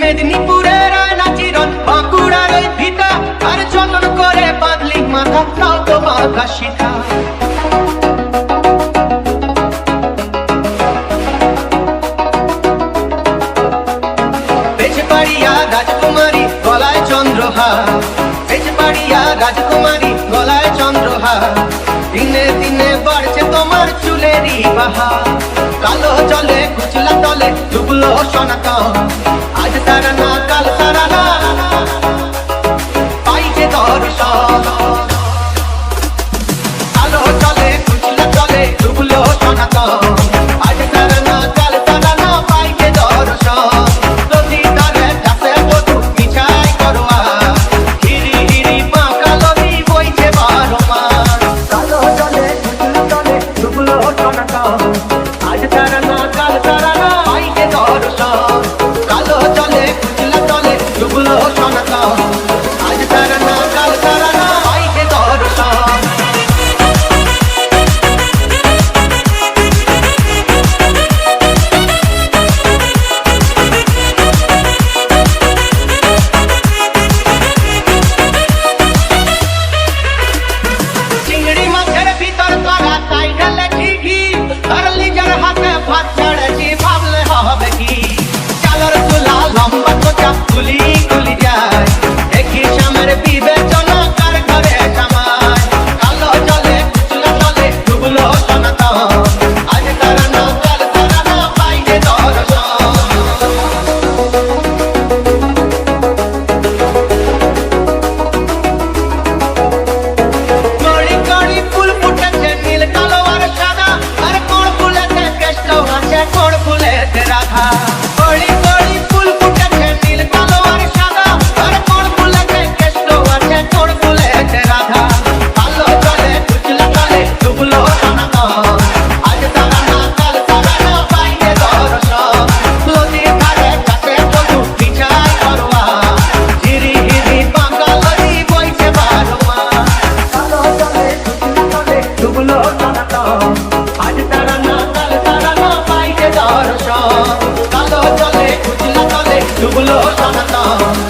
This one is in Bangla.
মেদিনীপুরের নাচিরন, বাঁকুড়ার ওই ভিটা। আর যতন করে বাঁধলি মাথা, তাও রাজকুমারী গলায় চন্দ্রহার। বেঁচে পাড়িয়া রাজকুমারী গলায় চন্দ্রহার। দিনে দিনে বাড়ছে তোমার চুলেরই বাহার। কালো জলে, কুচলা তলে ডুবলো সোনাকা রাধা। কড়ি কড়ি ফুল ফুটেছে নীল কালো আর সাদা। আর কোন ফুলেতে কৃষ্ণ আছে, কোন ফুলেতে রাধা? কালো জলে কুচলা জলে ডুবলো সনাতন আজ তারা না কাল তারা না পাইলে দর্শন। নদীর ধারে কাছে বধু বিচার করবা হিরি হিরি বাঁকা নদী বইছে বারো মাস কালো জলে কুচলা ডুবলো সনাতন পাইছে